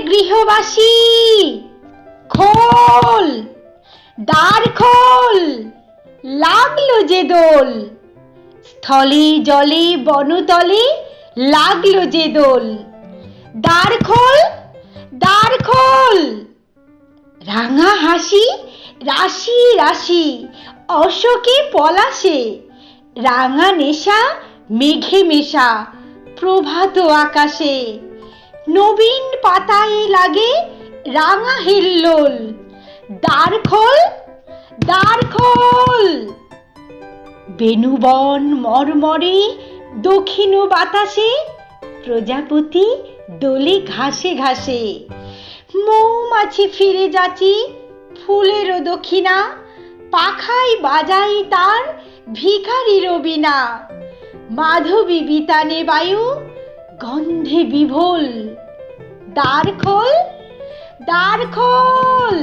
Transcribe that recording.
গৃহবাসী, খোল, দ্বার খোল, লাগল যে দোল। স্থলে, জলে, বনতলে লাগল যে দোল। দ্বার খোল দ্বার খোল, রাঙা হাসি, রাশি রাশি, অশোকে পলাশে, রাঙা নেশা, মেঘে মেশা, প্রভাত আকাশে। নবীন পাতায় লাগে রাঙা হিল্লোল দ্বার খোল দ্বার খোল। বেনুবন মরমরে দক্ষিণ বাতাসে, প্রজাপতি দোলে ঘাসে ঘাসে। মৌমাছি ফিরে যাচি ফুলেরও দক্ষিণা পাখাই বাজাই তার ভিখারি রবিনা মাধবী বিতানে বায়ু গন্ধে বিভোল। দ্বার খোল দ্বার খোল।